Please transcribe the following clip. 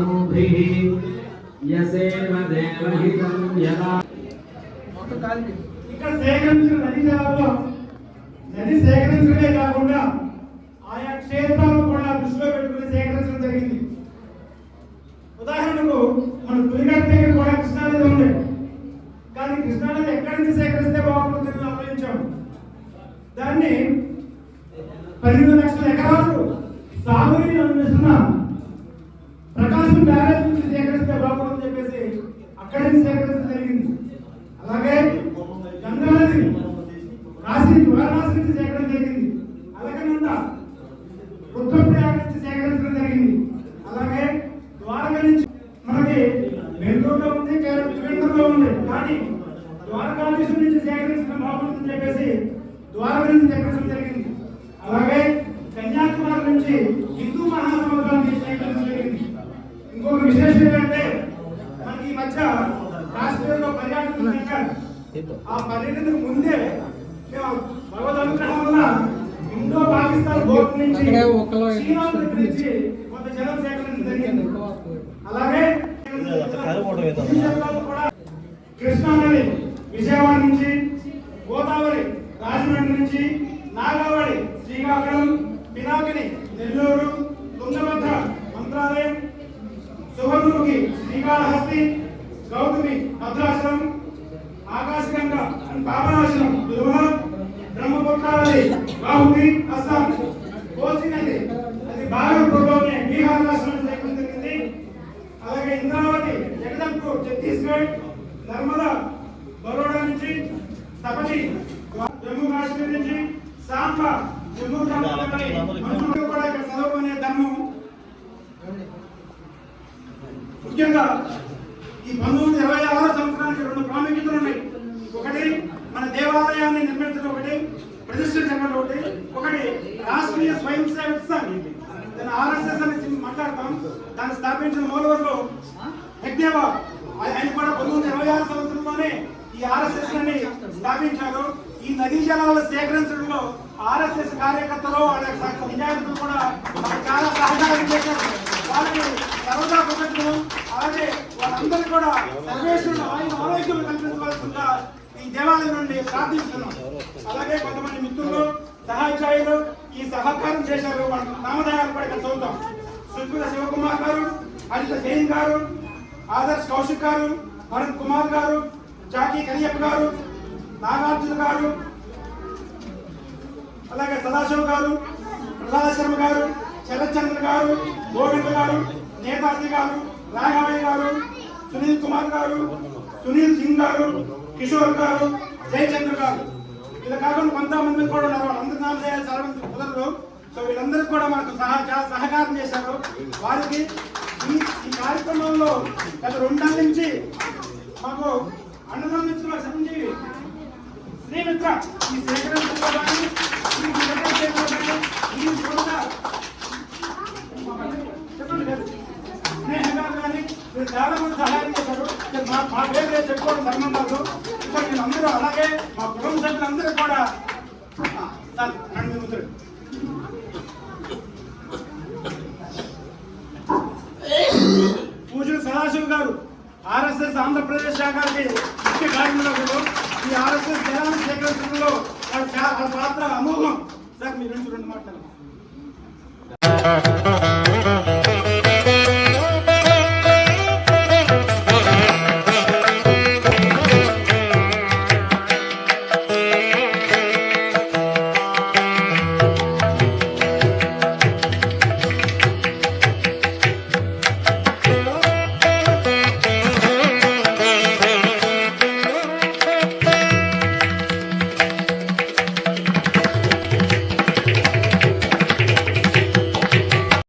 బుద్ధిः యసేవ దేవహితం యదా. ఇక్కడ సేకరించిన నది జలాల్లో నది సేకరించడమే కాకుండా ఆయా క్షేత్రాలను కూడా దృష్టిలో పెట్టుకుని సేకరించడం జరిగింది. ఉదాహరణకు మన పులిగట్ దగ్గర కూడా కృష్ణానది ఉంది. కానీ కృష్ణానది ఎక్కడి నుంచి సేకరిస్తే బాగుంటుందని ఆలోచించాం. దాన్ని పన్నెండు లక్షల ఎకరాలు సాగునీరు అందిస్తున్నాం ప్రకాశం బ్యారేజ్ నుంచి సేకరిస్తే బాగుంటుందని చెప్పేసి అక్కడి నుంచి సేకరించడం జరిగింది. అలాగే గంగానది కాశీ వారణాసి నుంచి సేకరణ జరిగింది. అలాగే నంద రుద్రప్రయాగ నుంచి సేకరించడం జరిగింది. అలాగే ద్వారక నుంచి మనకి బెంగళూరులో ఉంది త్రివేంద్రంలో ఉంది. కానీ ద్వారకాధీశం నుంచి సేకరించడం బాగుంటుందని చెప్పేసి ద్వారక నుంచి సేకరించడం జరిగింది. అలాగే కన్యాకుమారి నుంచి ఆ పర్యటనకు ముందే భగవద్ అనుగ్రహం వల్ల ఇండో పాకిస్తాన్ బోర్డు నుంచి చీనా దగ్గర నుంచి కొంత జలం సేకరణ జరిగింది. అలాగే కృష్ణా నది విజయవాడ నుంచి గోదావరి రాజమండ్రి నుంచి నాగావళి శ్రీకాకుళం పినాకిని నెల్లూరు తుంగభద్ర మంత్రాలయం సువర్ణముఖి శ్రీకాళహస్తి గౌతమి భద్రాచలం ఆకాశగంగ పాపనాశనం తిరుమల బ్రహ్మపుత్రావళి బాహువి అస్సాం కోసి నది అది భాగంలోనే బీహార్ రాష్ట్రం చేయడం జరిగింది. అలాగే ఇంద్రావతి జగదంపూర్ ఛత్తీస్గఢ్ నర్మదా బరోడా నుంచి తపతి జమ్మూ కాశ్మీర్ నుంచి సాంబా జమ్మూ కాశ్మీర్ కూడా ఇక్కడ చదువుకునే ధర్మం. ముఖ్యంగా ఈ పంతొమ్మిది ఇరవై ఆరో సంవత్సరానికి రెండు ప్రాముఖ్యతలు ఉన్నాయి. ఒకటి మన దేవాలయాన్ని నిర్మించడం ఒకటి ప్రతిష్ఠించడం ఒకటి. ఒకటి రాష్ట్రీయ స్వయం సేవక సంఘ్. దాన్ని ఆర్ఎస్ఎస్ అని మాట్లాడతాం. దాన్ని స్థాపించిన మూలవర్లు హెగ్దేవా ఆయన కూడా పంతొమ్మిది ఇరవై ఆరు సంవత్సరంలోనే ఈ ఆర్ఎస్ఎస్ అని స్థాపించారు. ఈ నదీ జలాలను సేకరించడంలో ఆర్ఎస్ఎస్ కార్యకర్తలు వాళ్ళ విద్యార్థులు కూడా చాలా సహకారం చేశారు. వాళ్ళకి సర్వదా పద్ధతులు అలాగే వాళ్ళందరూ కూడా సర్వేశ్వరుడు ఆయన ఆరోగ్యం కల్పించవలసిందిగా ఈ దేవాలయం నుండి ప్రార్థిస్తున్నాం. అలాగే కొంతమంది మిత్రులు సహాధ్యాయులు ఈ సహకారం చేశారు. వాళ్ళ నామధేయాలు కూడా ఇక్కడ చూద్దాం సుష్మిత శివకుమార్ గారు హరిత జైన్ గారు ఆదర్శ్ కౌశిక్ గారు భరత్ కుమార్ గారు జాకీ కరియప్ప గారు నాగార్జున గారు అలాగే సదాశివ గారు ప్రసాద శర్మ గారు శరత్చంద్ర గారు గోవింద్ గారు నేతాజీ గారు రాఘవయ్య గారు సునీల్ కుమార్ గారు సునీల్ సింగ్ గారు కిషోర్ గారు జయచంద్ర గారు. ఇలా కాకుండా కొంతమంది కూడా ఉన్నారు. వాళ్ళందరి నామధేయాలు చదవడం కుదరదు. సో వీళ్ళందరూ కూడా మనకు సహా చాలా సహకారం చేశారు. వారికి ఈ కార్యక్రమంలో గత రెండేళ్ళ నుంచి మాకు అన్నదానం ఇచ్చిన సంజీవి శ్రీమిత్ర ఈ సేకరించడంలో కానీ ఈ సేకరణ చేయడంలో కానీ ఈ చూడగా చెప్పండి కదా. స్నేహంగా కానీ మీరు చాలా మంది సహాయం చేశారు మా పేరు నేను చెప్పుకోవడం ధర్మం కాదు. ఇక్కడ నేను అందరూ అలాగే మా కుటుంబ సభ్యులందరూ కూడా ఆ, చాలు, ముందు. పూజలు సదాశివ్ గారు ఆర్ఎస్ఎస్ ఆంధ్రప్రదేశ్ శాఖకి ముఖ్య కార్యక్రమంలో ఈ ఆర్ఎస్ఎస్ జనాన్ని సేకరించడంలో వాళ్ళ పాత్ర అమోఘం. సార్ మీ నుంచి రెండు మాట్లాడారు